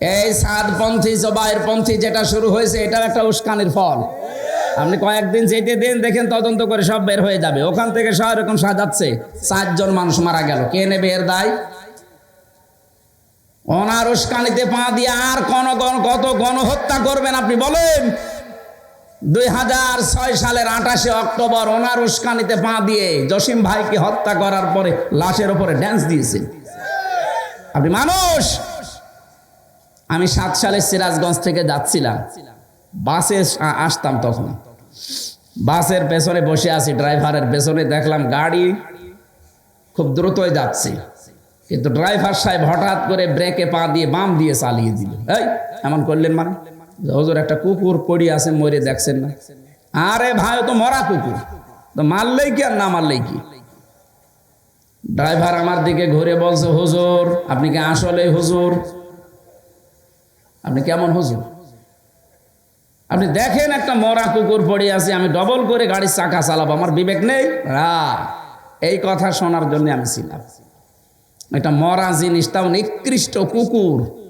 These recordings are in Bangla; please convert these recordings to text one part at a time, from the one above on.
এই সাদপন্থী জবাইয়ের পন্থী যেটা শুরু হয়েছে এটাও একটা উস্কানির ফল। আপনি কয়েকদিন যেতে দিন, দেখেন তদন্ত করে সব বের হয়ে যাবে। ওখান থেকে সব এরকম সাজাচ্ছে চারজন মানুষ মারা গেল। কে নেবে এর দায়? ওনার উস্কানিতে পা দিয়ে আর কোন গণ- কত গণহত্যা করবেন আপনি বলেন? দুই হাজার ছয় সালের আঠাশে অক্টোবর ওনার উস্কানিতে পা দিয়ে জসিম ভাইকে হত্যা করার পরে লাশের ওপরে ড্যান্স দিয়েছেন আপনি মানুষ? আমি সাত সালে সিরাজগঞ্জ থেকে যাচ্ছিলাম। বাসে আসতাম তখন। বাসের পেছনে বসে আছি, ড্রাইভারের পেছনে দেখলাম গাড়ি খুব দ্রুতই যাচ্ছে। কিন্তু ড্রাইভার সাহেব হঠাৎ করে ব্রেকে পা দিয়ে বাম দিয়ে চালিয়ে দিল। এই, এমন করলেন মানে? হজুর, একটা কুকুর পড়ি আছে, মরে দেখছেন না। আরে ভাই তো মরা কুকুর। তো মারলেই কি আর না মারলেই কি? ড্রাইভার আমার দিকে ঘুরে বলছে, হুজুর, আপনি কি আসলে হুজুর? আপনি কেমন হুজুর? আপনি দেখেন একটা মরা কুকুর পড়ে আছে, আমি ডবল করে গাড়ির চাকা চালাবো, আমার বিবেক নেই? রা, এই কথা শোনার জন্য আমি ছিলাম। এটা মরা জিনিস নিকৃষ্ট কুকুর।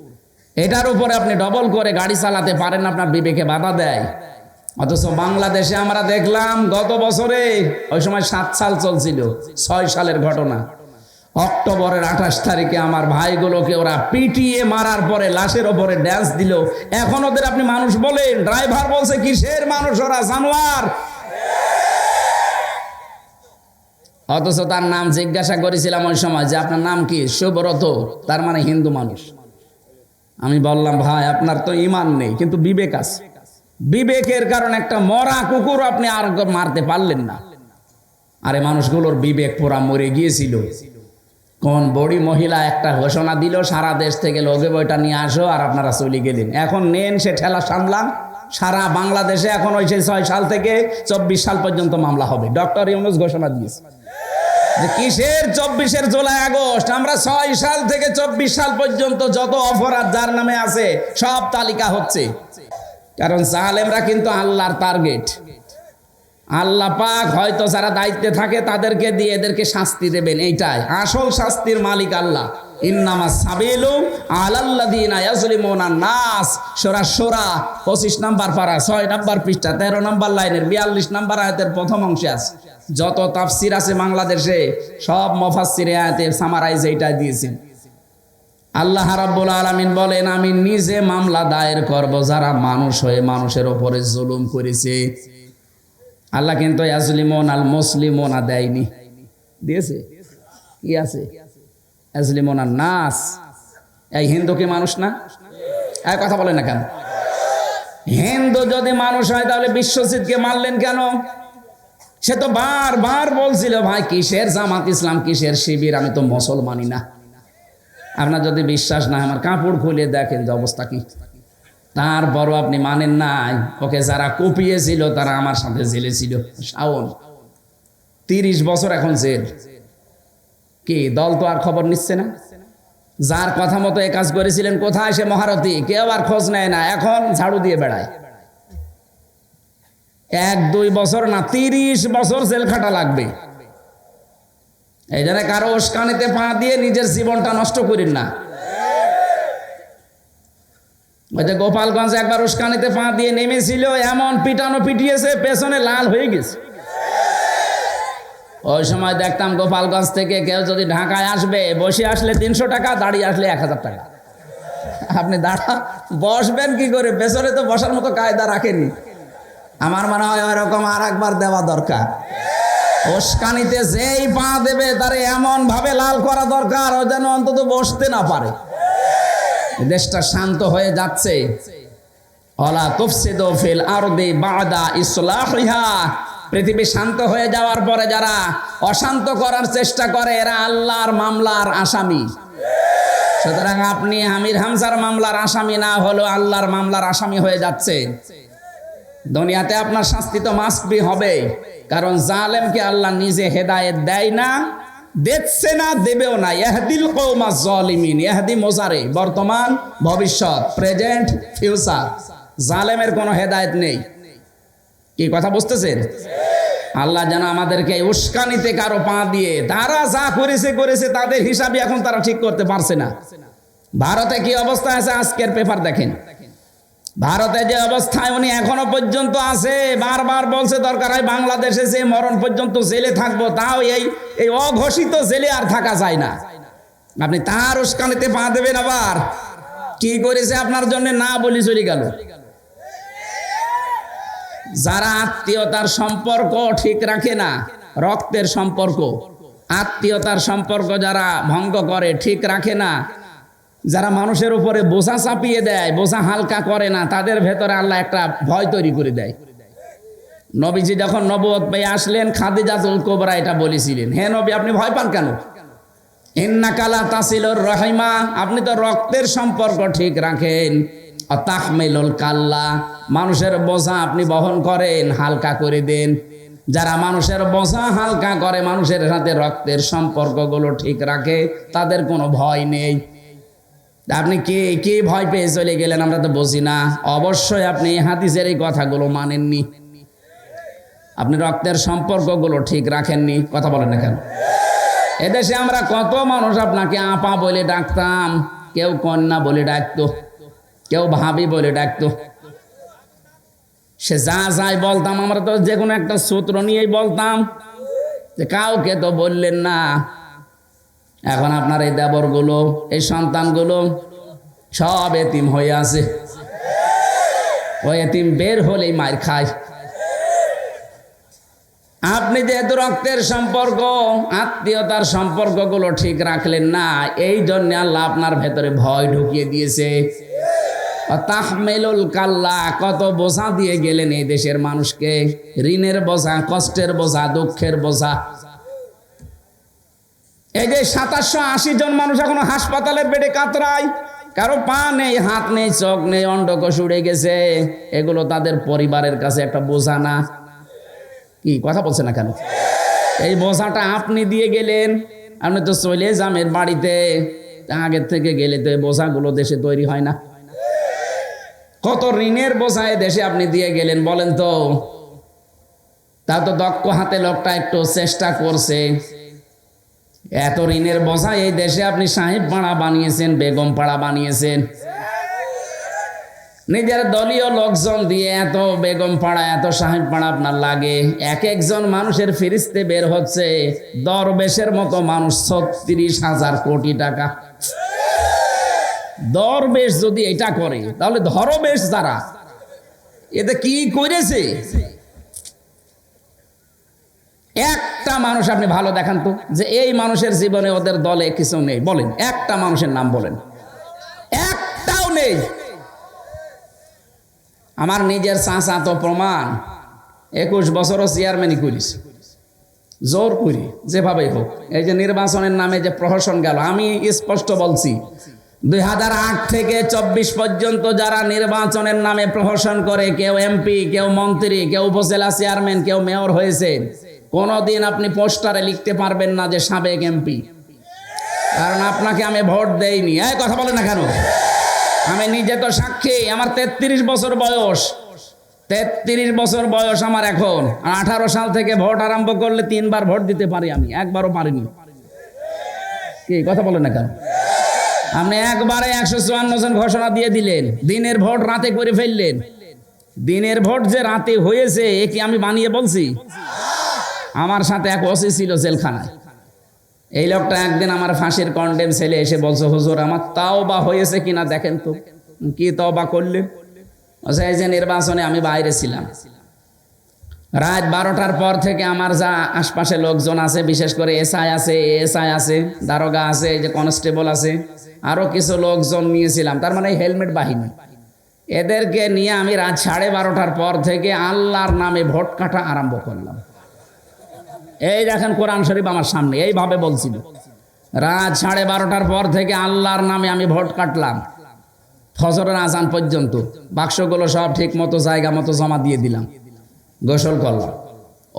এটার উপরে আপনি ডবল করে গাড়ি চালাতে পারেন, আপনার বিবেকে বাধা দেয়। অথচ বাংলাদেশে আমরা দেখলাম, গত বছরে, ওই সময় সাত সাল চলছিল, ছয় সালের ঘটনা। অক্টোবরের আঠাশ তারিখে আমার ভাইগুলোকে ওরা পিটিয়ে মারার পরে লাশের ওপরে ড্যান্স দিল। এখন ওদের আপনি মানুষ বলেন, ড্রাইভার বলছে, কিসের মানুষ ওরা, জানোয়ার? অথচ তার নাম জিজ্ঞাসা করেছিলাম ওই সময় যে আপনার নাম কি? সুব্রত, তার মানে হিন্দু মানুষ। আমি বললাম, ভাই, আপনার তো ইমান নেই, কিন্তু বিবেক আছে। বিবেকের কারণে একটা মরা কুকুর আপনি আর মারতে পারলেন না। আরে মানুষগুলোর বিবেক পুরা মরে গিয়েছিল। কোন বড়ি মহিলা একটা ঘোষণা দিল, সারা দেশ থেকে লোকে বইটা নিয়ে আসো আর আপনারা চলে গেলেন। এখন নেন সে ঠেলা সামলান। সারা বাংলাদেশে এখন ওই সেই ছয় সাল থেকে চব্বিশ সাল পর্যন্ত মামলা হবে। ডক্টর ইউনুস ঘোষণা দিয়েছে। কিসের চব্বিশের জুলাই আগস্ট? আমরা ছয় সাল থেকে চব্বিশ সাল পর্যন্ত যত অপরাধ যার নামে আছে, সব তালিকা হচ্ছে। কারণ জালেমরা কিন্তু আল্লাহর টার্গেট আল্লাহ পাক হয়তো যারা দায়িত্বে থাকে তাদেরকে দিয়ে এদেরকে শাস্তি দেবেন, এইটাই। আসল শাস্তির মালিক আল্লাহ। ইন্নামা সাবিলু আলাল্লাযিনা ইয়াজলিমুনা নাস। সূরা সূরা 25 নাম্বার পারা 6 নাম্বার পৃষ্ঠা 13 নাম্বার লাইনের 42 নাম্বার আয়াতের প্রথম অংশে আছে। যত বাংলাদেশে, সব আল্লাহ রাব্বুল আলামিন বলেন, আমি নিজে মামলা দায়ের করব, যারা মানুষ হয়ে মানুষের ওপরে জুলুম করেছে। আল্লাহ কিন্তু আজলিমন আল মুসলিমনা দেয়নি দিয়েছে? কি আছে? আজলিমন আর নাস। এই হিন্দু কি মানুষ না? এই কথা বলে না কেন? হিন্দু যদি মানুষ হয়, তাহলে বিশ্বজিৎকে মারলেন কেন? সে তো বার বার বলছিল, ভাই, কিসের জামাত ইসলাম, কিসের শিবির? আমি তো মুসলমানই না। আপনার যদি বিশ্বাস না আমার কাপড় খুলে দেখেন যে অবস্থা কি। তারপরও আপনি মানেন নাই। ওকে যারা কুপিয়েছিল, তারা আমার সাথে জেলে ছিল। শাওন, তিরিশ বছর এখন জেল। কি, দল তো আর খবর নিচ্ছে না? যার কথা মতো এ কাজ করেছিলেন, কোথায় সে মহারথী? কেউ আর খোঁজ নেয় না। এখন ঝাড়ু দিয়ে বেড়ায়। এক, দুই বছর না, তিরিশ বছর জেল খাটা লাগবে। এই জন্য কারও উস্কানিতে পা দিয়ে নিজের জীবনটা নষ্ট করেন না। ওই যে গোপালগঞ্জে একবার উস্কানিতে পা দিয়ে নেমেছিল, এমন পিটানো পিটিয়েছে, পেছনে লাল হয়ে গেছে। ওই সময় দেখতাম গোপালগঞ্জ থেকে কেউ যদি ঢাকায় আসবে, বসে আসলে তিনশো টাকা, দাঁড়িয়ে আসলে এক হাজার টাকা। আপনি দাঁড়া, বসবেন কি করে? পেছনে তো বসার মতো কায়দা রাখেনি। আমার মনে হয় ওরকম আর একবার দেওয়া দরকার। উস্কানিতে যেই পা দেবে, তারে এমন ভাবে লাল করা দরকার, ও যেন অন্তত বসতে না পারে। দেশটা শান্ত হয়ে যাচ্ছে। পৃথিবী শান্ত হয়ে যাওয়ার পরে যারা অশান্ত করার চেষ্টা করে, এরা আল্লাহর মামলার আসামি। সুতরাং আপনি আমির হামজার মামলার আসামি না হলেও আল্লাহর মামলার আসামি হয়ে যাচ্ছে। দুনিয়াতে আপনার শাস্তি তো মাস্ট হবে। কারণ জালেমকে আল্লাহ নিজে হেদায়েত দেয় না। দেখছে না, দেবেও না। ইহদিল কৌমা জলিমিন ইহদি মোজারে বর্তমান, ভবিষ্যৎ, প্রেজেন্ট, ফিউচার। জালেমের কোনো হেদায়েত নেই। কি কথা বুঝতেছেন? আল্লাহ যেন আমাদেরকে উস্কানিতে কারও পা দিয়ে, তারা যা করেছে করেছে, তাদের হিসাবে এখন তারা ঠিক করতে পারছে না। ভারতে কি অবস্থা আছে? আজকের পেপার দেখেন। ভারতে যে অবস্থায় উনি এখনও পর্যন্ত আছে, বারবার বলছে দরকার হয় বাংলাদেশে যে মরণ পর্যন্ত জেলে থাকব, তাও এই এই অঘোষিত জেলে আর থাকা যায় না। আপনি তার উস্কানিতে পা দেবেন আবার। কি করেছে আপনার জন্য না বলি চলে গেল। যারা আত্মীয়তার সম্পর্ক ঠিক রাখে না, রক্তের সম্পর্ক। আত্মীয়তার সম্পর্ক যারা ভঙ্গ করে ঠিক রাখে না যারা মানুষের উপরে বোঝা চাপিয়ে দেয়, বোঝা হালকা করে না, তাদের ভেতরে আল্লাহ একটা ভয় তৈরি করে দেয়। নবীজি যখন নবত পেয়ে আসলেন, খাদিজাতুল কোবরা এটা বলেছিলেন। হে নবী, আপনি ভয় পান কেন? ইন্নাকালা তাসিলুর রহিমা, আপনি তো রক্তের সম্পর্ক ঠিক রাখেন। তাহমিলুল কাল্লা, মানুষের বোঝা আপনি বহন করেন, হালকা করে দেন। যারা মানুষের বোঝা হালকা করে, মানুষের সাথে রক্তের সম্পর্কগুলো ঠিক রাখে, তাদের কোনো ভয় নেই। আপনি কে কে ভয় পেয়ে চলে গেলেন আমরা তো বুঝি না। অবশ্যই আপনি হাদিসের এই কথাগুলো মানেননি। আপনি রক্তের সম্পর্কগুলো ঠিক রাখেননি, কথা বলেন না কেন? এদেশে আমরা কত মানুষ আপনাকে আপা বলে ডাকতাম, কেউ কন্যা বলে ডাকতো, কেউ ভাবি বলে ডাকতো। সে যা যাই বলতাম, আমরা তো যে কোনো একটা সূত্র নিয়েই বলতাম। যে কাউকে তো বললেন না। এখন আপনার এই দেবরগুলো, এই সন্তানগুলো সব এতিম হয়ে আছে। ওই এতিম বের হলেই মার খায়। আপনি যেহেতু রক্তের সম্পর্ক, আত্মীয়তার সম্পর্কগুলো ঠিক রাখলেন না, এই জন্য আল্লাহ আপনার ভেতরে ভয় ঢুকিয়ে দিয়েছে। তাহমেলুল কাল্লা, কত বোঝা দিয়ে গেলেন এই দেশের মানুষকে। ঋণের বোঝা, কষ্টের বোঝা, দুঃখের বোঝা। এই যে সাতাশশো আশি জন মানুষ এখনও হাসপাতালের বেডে কাতরায়, কারও পা নেই, হাত নেই, চোখ নেই অন্ডকোষ উড়ে গেছে। এগুলো তাদের পরিবারের কাছে একটা বোঝা না। কি, কথা বলছে না কেন? এই বোঝাটা আপনি দিয়ে গেলেন, আপনি তো চলে জামের বাড়িতে। আগের থেকে গেলে তো এই বোঝাগুলো দেশে তৈরি হয় না। কত ঋণের বোঝায় দেশে আপনি দিয়ে গেলেন বলেন তো? তা তো দক্ষ হাতে লোকটা একটু চেষ্টা করছে। এত ঋণের বোঝা, এই দেশে আপনি সাহেব পাড়া বানিয়েছেন, বেগম পাড়া বানিয়েছেন। নিজের দলীয় লোকজন দিয়ে এত বেগম পাড়া, এত সাহেব পাড়া আপনার লাগে। এক একজন মানুষের ফিরিস্তে বের হচ্ছে, দরবেশের মতো মানুষ ছত্রিশ হাজার কোটি টাকা। দরবেশ যদি এটা করে, তাহলে ধরবেশ যারা? এতে কি করেছে? একটা মানুষ আপনি ভালো দেখান তো, যে এই মানুষের জীবনে ওদের দলে কিছু নেই। বলেন, একটা মানুষের নাম বলেন। একটাও নেই। আমার নিজের চাষা তো প্রমাণ। একুশ বছরও চেয়ারম্যানই করিস। জোর করি, যেভাবেই হোক। এই যে নির্বাচনের নামে যে প্রহসন গেল, আমি স্পষ্ট বলছি, দুই হাজার আট থেকে চব্বিশ পর্যন্ত যারা নির্বাচনের নামে প্রহসন করে, কেউ এমপি, কেউ মন্ত্রী, কেউ উপজেলা চেয়ারম্যান কেউ মেয়র হয়েছেন কোনোদিন আপনি পোস্টারে লিখতে পারবেন না যে সাবেক এমপি। কারণ আপনাকে আমি ভোট দেইনি। এই কথা বলে না কেন? আমি নিজে তো সাক্ষী, আমার তেত্রিশ বছর বয়স। তেত্রিশ বছর বয়স আমার এখন। আঠারো সাল থেকে ভোট আরম্ভ করলে তিনবার ভোট দিতে পারি আমি, একবারও পারিনি। কি, কথা বলে না কেন? আপনি একবারে একশো চুয়ান্ন জন ঘোষণা দিয়ে দিলেন, দিনের ভোট রাতে করে ফেললেন। দিনের ভোট যে রাতে হয়েছে, এ কি আমি বানিয়ে বলছি? আমার সাথে এক ওসি ছিল জেলখানায়। এই লোকটা একদিন আমার ফাঁসির কন্ডেম ছেলে এসে বলছে, হুজুর, আমার তাও বা হয়েছে কিনা দেখেন তো। কি তাও বা করলেন এই যে নির্বাচনে আমি বাইরে ছিলাম। রাত বারোটার পর থেকে আমার যা আশপাশে লোকজন আছে, বিশেষ করে এসআই আছে এসআই আছে, দারোগা আছে, এই যে কনস্টেবল আছে, আরও কিছু লোকজন নিয়েছিলাম। তার মানে হেলমেট বাহিনী। এদেরকে নিয়ে আমি রাত সাড়ে বারোটার পর থেকে আল্লাহর নামে ভোট কাটা আরম্ভ করলাম। এই দেখেন কোরআন শরীফ আমার সামনে, এইভাবে বলছিল রাত সাড়ে বারোটার পর থেকে আল্লাহর নামে আমি ভোট কাটলাম। ফজরের আজান পর্যন্ত বাক্সগুলো সব ঠিক মতো, জায়গা মতো জমা দিয়ে দিলাম। গোসল করলাম।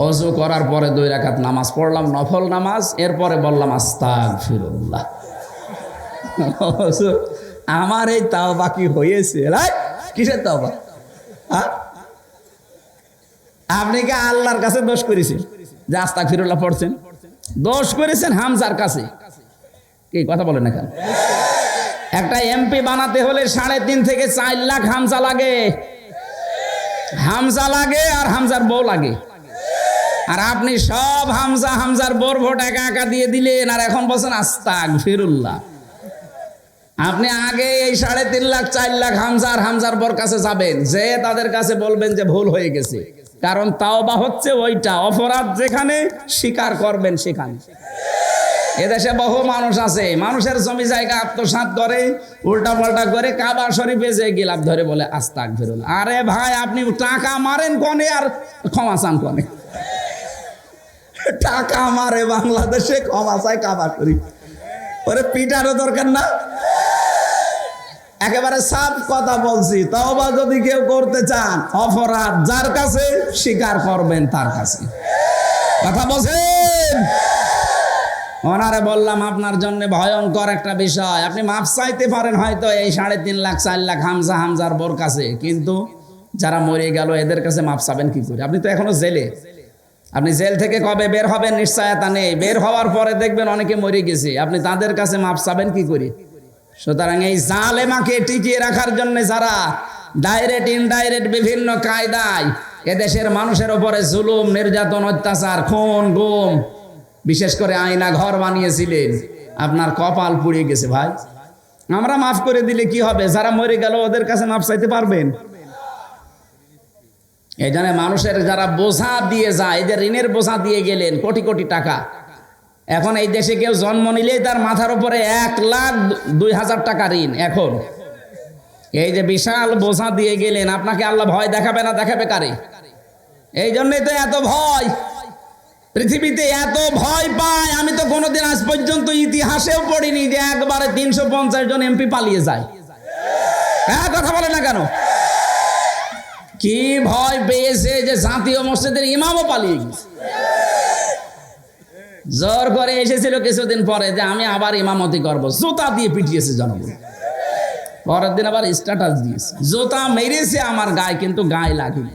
অজু করার পরে দুই রাকাত নামাজ পড়লাম, নফল নামাজ, এরপরে বললাম আস্তাক ফিরুল্লাহ আমার এই তাও বাকি হয়েছে? কিসের তাও আপনি কি আল্লাহর কাছে দোষ করেছেন? যে আস্তাক ফিরুল্লাহ পড়ছেন, দোষ করেছেন হামজার কাছে। কি কথা বলেন না কেন? একটা এমপি বানাতে হলে সাড়ে তিন থেকে চার লাখ হামজা লাগে। হামজা লাগে আর হামজার বউ লাগে। আর আপনি সব হামজা, হামজার বোর ভোট একা একা দিয়ে দিলেন, আর এখন বলছেন আস্তাক ফিরুল্লাহ আপনি আগে এই সাড়ে তিন লাখ, চার লাখ হামজার হামজার বর কাছে যাবেন, যে তাদের কাছে বলবেন যে ভুল হয়ে গেছে। কারণ তাও বা হচ্ছে ওইটা, অপরাধ যেখানে স্বীকার করবেন সেখানে। এদেশে বহু মানুষ আছে, মানুষের জমি জায়গা আত্মসাৎ করে উল্টা পাল্টা করে কাবা শরীফে যে গিলাপ ধরে বলে আস্তাক ফেরুল আরে ভাই, আপনি টাকা মারেন কনে আর ক্ষমা চান কনে? টাকা মারে বাংলাদেশে, ক্ষমা চায় কাবা শরীফ। ওরে পিটারও দরকার না। একেবারে সাফ কথা বলছি, তওবা যদি কেউ করতে চান, অপরাধ যার কাছে, স্বীকার করবেন তার কাছে। কথা বলছেন? ওনারে বললাম, আপনার জন্য ভয়ঙ্কর একটা বিষয়। আপনি মাপ চাইতে পারেন হয়তো এই সাড়ে তিন লাখ, চার লাখ হামজা হামজার বোর কাছে, কিন্তু যারা মরে গেল, এদের কাছে মাপ চাবেন কি করে? আপনি তো এখনও জেলে। আপনি জেল থেকে কবে বের হবেন, নিশ্চয়তা নেই। বের হওয়ার পরে দেখবেন অনেকে মরে গেছে। আপনি তাদের কাছে মাপ চাবেন কি করে? সুতরাং এই জালেমাকে টিকিয়ে রাখার জন্য যারা ডাইরেক্ট, ইনডাইরেক্ট বিভিন্ন কায়দায় এদেশের মানুষের উপরে জুলুম, নির্যাতন, অত্যাচার, খুন, গুম, বিশেষ করে আয়না ঘর বানিয়েছিলেন, আপনার কপাল পুড়িয়ে গেছে ভাই। আমরা মাফ করে দিলে কি হবে? যারা মরে গেল, ওদের কাছে মাফ চাইতে পারবেন? এই জন্য মানুষের যারা বোঝা দিয়ে যায় এদের ঋণের বোঝা দিয়ে গেলেন কোটি কোটি টাকা এখন এই দেশে কেউ জন্ম নিলেই তার মাথার উপরে এক লাখ দুই হাজার টাকা ঋণ, এখন। এই যে বিশাল বোঝা দিয়ে গেলেন, আপনাকে আল্লাহ ভয় দেখাবে না, দেখাবে কারে? এই জন্যই তো এত ভয়। পৃথিবীতে এত ভয় পায়, আমি তো কোনোদিন আজ পর্যন্ত ইতিহাসেও পড়িনি যে একবারে তিনশো পঞ্চাশ জন এমপি পালিয়ে যায়। হ্যাঁ কথা বলে না কেন? কি ভয় পেয়েছে যে জাতীয় মসজিদের ইমামও পালিয়ে গেছে। জোর করে এসেছিল কিছুদিন পরে যে আমি আবার ইমামতি করব। জোতা দিয়ে পিটিয়েছে জনগণ। পরের দিন আবার স্ট্যাটাস দিয়েছে। জোতা মেরেছে আমার গায়ে, কিন্তু গায়ে লাগেনি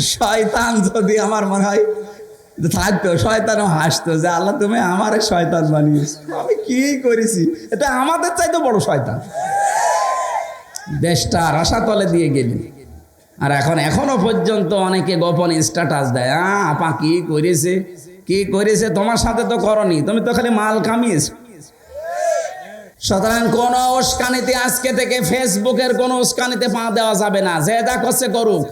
শয়তান যদি আমার মনে হয় থাকতো, শয়তানও হাসতো যে আল্লাহ তুমি আমার শয়তান বানিয়েছো। আমি কি করেছি? এটা আমাদের চাইতে বড় শয়তান। দেশটা রসাতলে দিয়ে গেলি। আর এখন, এখনও পর্যন্ত অনেকে গোপন স্ট্যাটাস দেয়। আপা কি করেছে? কি করেছে? তোমার সাথে তো করনি। তুমি তো খালি মাল কামিয়েছো। সুতরাং কোন উস্কানিতে আজকে থেকে ফেসবুকের কোন উস্কানিতে পা দেওয়া যাবে না। যে যা করছে করুক।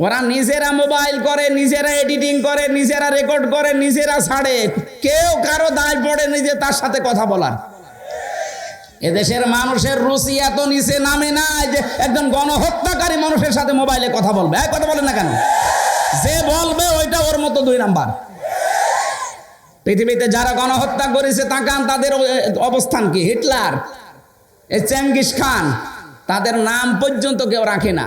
ওরা নিজেরা মোবাইল করে, নিজেরা এডিটিং করে, নিজেরা রেকর্ড করে, নিজেরা ছাড়ে। কেউ কারও দায় পড়ে নিজে তার সাথে কথা বলার। এদেশের মানুষের রুচি এত নিচে নামে না যে একজন গণহত্যাকারী মানুষের সাথে মোবাইলে কথা বলবে। কথা বলে না কেন? যে বলবে ওইটা ওর মতো দুই নাম্বার। পৃথিবীতে যারা গণহত্যা করেছে, তাকান, তাদের অবস্থান কি? হিটলার চেঙ্গিস খান, তাদের নাম পর্যন্ত কেউ রাখে না।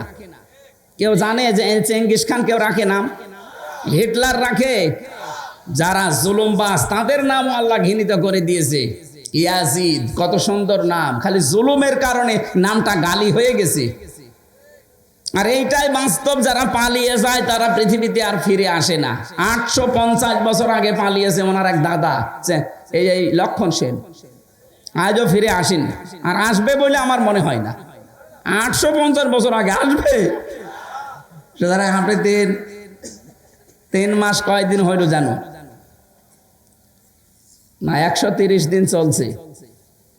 কেউ জানে যে চেঙ্গিস খান কেউ রাখে নাম? হিটলার রাখে। যারা জুলুমবাস তাদের নামও আল্লাহ ঘৃণিত করে দিয়েছে। ইয়াজিদ, কত সুন্দর নাম। খালি জুলুমের কারণে নামটা গালি হয়ে গেছে। আর এইটাই বাস্তব, যারা পালিয়ে যায় তারা পৃথিবীতে আর ফিরে আসে না। আটশো পঞ্চাশ বছর আগে পালিয়েছে ওনার এক দাদা এই এই লক্ষণ সেন। আজও ফিরে আসেন। আর আসবে বলে আমার মনে হয় না। আটশো পঞ্চাশ বছর আগে আসবে। সুতরাং তিন তিন মাস কয়দিন হইল জানো? না, একশো তিরিশ দিন চলছে।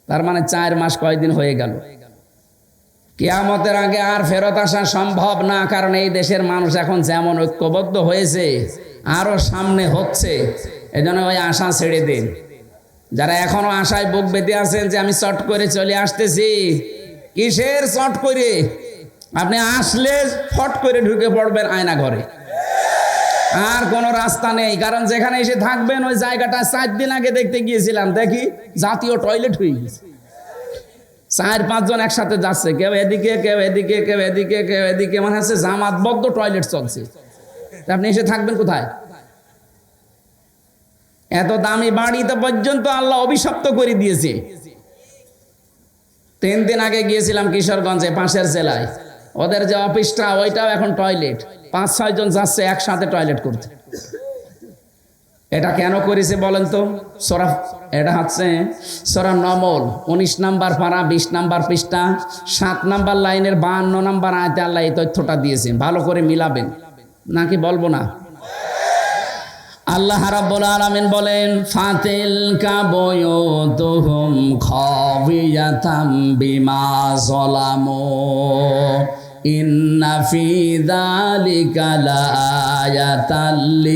তার মানে চার মাস কয়দিন হয়ে গেল। কেয়ামতের আগে আর ফেরত আসা সম্ভব না, কারণ এই দেশের মানুষ এখন যেমন ঐক্যবদ্ধ হয়েছে, আরও সামনে হচ্ছে। এই জন্য ওই আশা ছেড়ে দিন। যারা এখনও আশায় বুক বেঁধে আছেন যে আমি চট করে চলে আসতেছি, কিসের চট করে? আপনি আসলে ফট করে ঢুকে পড়বেন আয়না ঘরে। আর কোনো রাস্তা নেই, কারণ যেখানে এসে থাকবেন ওই জায়গাটা চার দিন আগে দেখতে গিয়েছিলাম। দেখি জাতীয় টয়লেট হয়ে গেছে চার পাঁচজন একসাথে যাচ্ছে, কেউ এদিকে কেউ এদিকে কেউ এদিকে কেউ এদিকে মানে হচ্ছে জামাতবদ্ধ টয়লেট চলছে। আপনি এসে থাকবেন কোথায়? এত দামি বাড়িতে পর্যন্ত আল্লাহ অভিশপ্ত করে দিয়েছে। তিন দিন আগে গিয়েছিলাম কিশোরগঞ্জে, পাশের জেলায়। ওদের যে অফিসটা, ওইটাও এখন টয়লেট পাঁচ, ছয় জন যাচ্ছে একসাথে টয়লেট করতে। এটা কেন করেছে বলেন তো? সরা এটা হচ্ছে সরা নমল, উনিশ নাম্বার পারা, বিশ নাম্বার পৃষ্ঠা, সাত নাম্বার লাইনের বাহান্ন নাম্বার আয়তে আল্লাহ এই তথ্যটা দিয়েছেন। ভালো করে মিলাবেন। নাকি বলব না? আল্লাহ রাব্বুল আলামিন বলেন ফাতিল কাবয়ুতুহুম খাবিয়াতাম বিমা যালামু। ইন্না ফি যালিকা লাআয়াতাল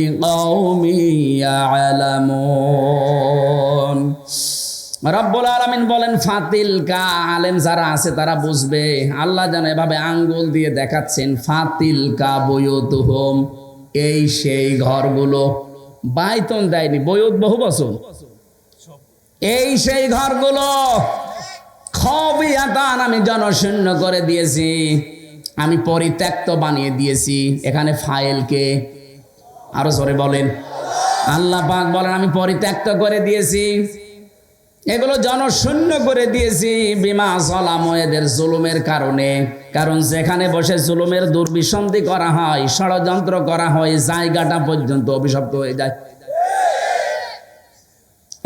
বলেন, ফাতিল কা আলেম যারা আছে তারা বুঝবে, আল্লাহ যেন এভাবে আঙ্গুল দিয়ে দেখাচ্ছেন, ফাতিল কা বয়তুহুম। এই সেই ঘরগুলো। বাইতন দেয়নি, বয়ত বহু বছর। এই সেই ঘরগুলো। খবিয়াতান আমি জনশূন্য করে দিয়েছি। আমি পরিত্যক্ত বানিয়ে দিয়েছি। এখানে ফাইলকে আরও জোরে বলেন। আল্লাহ পাক বলেন, আমি পরিত্যক্ত করে দিয়েছি। এগুলো জনশূন্য করে দিয়েছি বিমা জলাম এদের জুলুমের কারণে। কারণ যেখানে বসে জুলুমের দুর্বিসন্ধি করা হয়, ষড়যন্ত্র করা হয়, জায়গাটা পর্যন্ত অভিশপ্ত হয়ে যায়।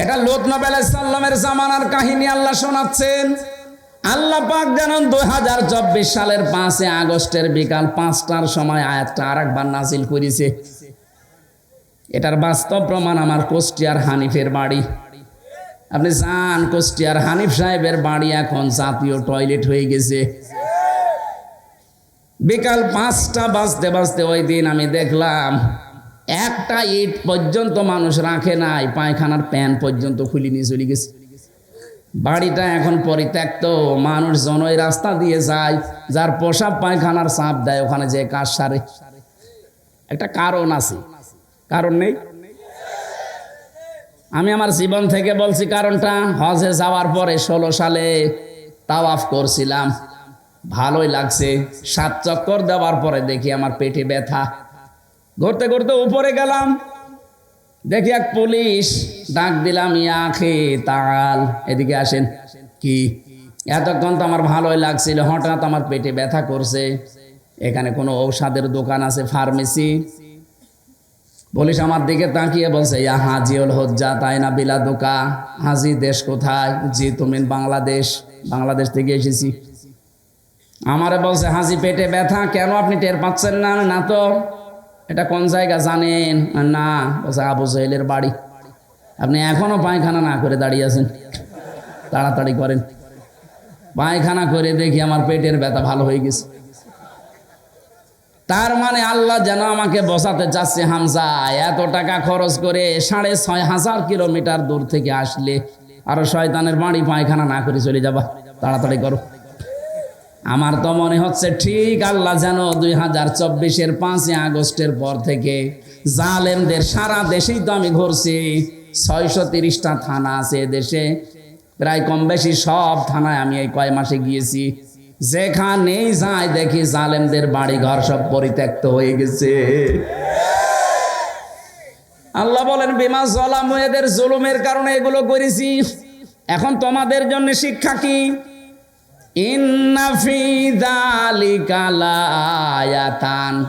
এটা লোক নবেল সাল্লামের জামানার কাহিনী আল্লাহ শোনাচ্ছেন। আল্লাহ পাক যেন দুই হাজার চব্বিশ সালের পাঁচে আগস্টের বিকাল পাঁচটার সময় আয়াতটা আর একবার নাজিল করেছে। এটার বাস্তব প্রমাণ আমার কোষ্টিয়ার হানিফের বাড়ি। আপনি যান কুষ্টিয়ার হানিফ সাহেবের বাড়ি এখন জাতীয় টয়লেট হয়ে গেছে। বিকাল পাঁচটা বাজতে বাজতে ওই দিন আমি দেখলাম, একটা ইট পর্যন্ত মানুষ রাখে নাই, পায়খানার প্যান পর্যন্ত খুলে নিয়ে চলে গেছে। বাড়িটা এখন পরিত্যক্ত মানুষ জনই রাস্তা দিয়ে যায়, যার পোশাক পায়খানার চাপ দেয়, ওখানে যে কাজ সারে। একটা কারণ আছে। কারণ নেই? আমি আমার জীবন থেকে বলছি কারণটা, হজে যাওয়ার পরে ষোলো সালে তাওয়াফ করছিলাম। ভালোই লাগছে। সাত চক্কর দেওয়ার পরে দেখি আমার পেটে ব্যথা। ঘুরতে ঘুরতে উপরে গেলাম। দেখি এক পুলিশ ডাক দিলাম ইয়াখে তাল এদিকে আসেন। কি? এতক্ষণ তো আমার ভালোই লাগছিল, হঠাৎ আমার পেটে ব্যথা করছে। এখানে কোনো ঔষধের দোকান আছে, ফার্মেসি? পুলিশ আমার দিকে তাকিয়ে বলছে, ইয়া হাজিউল হজ্জা, তাই না বিলা দোকা? হাজি দেশ কোথায়? জি, তুমি বাংলাদেশ বাংলাদেশ থেকে এসেছি। আমারে বলছে, হাজি পেটে ব্যথা, কেন আপনি টের পাচ্ছেন না? না তো এটা কোন জায়গা জানেন? না বলছে আবু জহেলের বাড়ি। আপনি এখনও পায়খানা না করে দাঁড়িয়ে আছেন। তাড়াতাড়ি করেন। পায়খানা করে দেখি আমার পেটের ব্যথা ভালো হয়ে গেছে। তার মানে আল্লাহ যেন আমাকে বসাতে চাচ্ছে হামজা, এত টাকা খরচ করে সাড়ে ছয় হাজার কিলোমিটার দূর থেকে আসলে আরও শয়তানের বাড়ি পায়খানা না করে চলে যাবা। তাড়াতাড়ি করো। আমার তো মনে হচ্ছে ঠিক আল্লাহ যেন দুই হাজার চব্বিশের পাঁচই আগস্টের পর থেকে জালেমদের সারা দেশেই তো আমি ঘুরছি। ছয়শো তিরিশটা থানা আছে দেশে। প্রায় কম বেশি সব থানায় আমি এই কয় মাসে গিয়েছি। যেখানেই যাই দেখি জালেমদের বাড়ি ঘর সব পরিত্যক্ত হয়ে গেছে। আল্লাহ বলেন, বিমা জলাম, এদের জুলুমের কারণে এগুলো করেছি। এখন তোমাদের জন্য শিক্ষা কি? ইন্না ফি যালিকা লায়াতান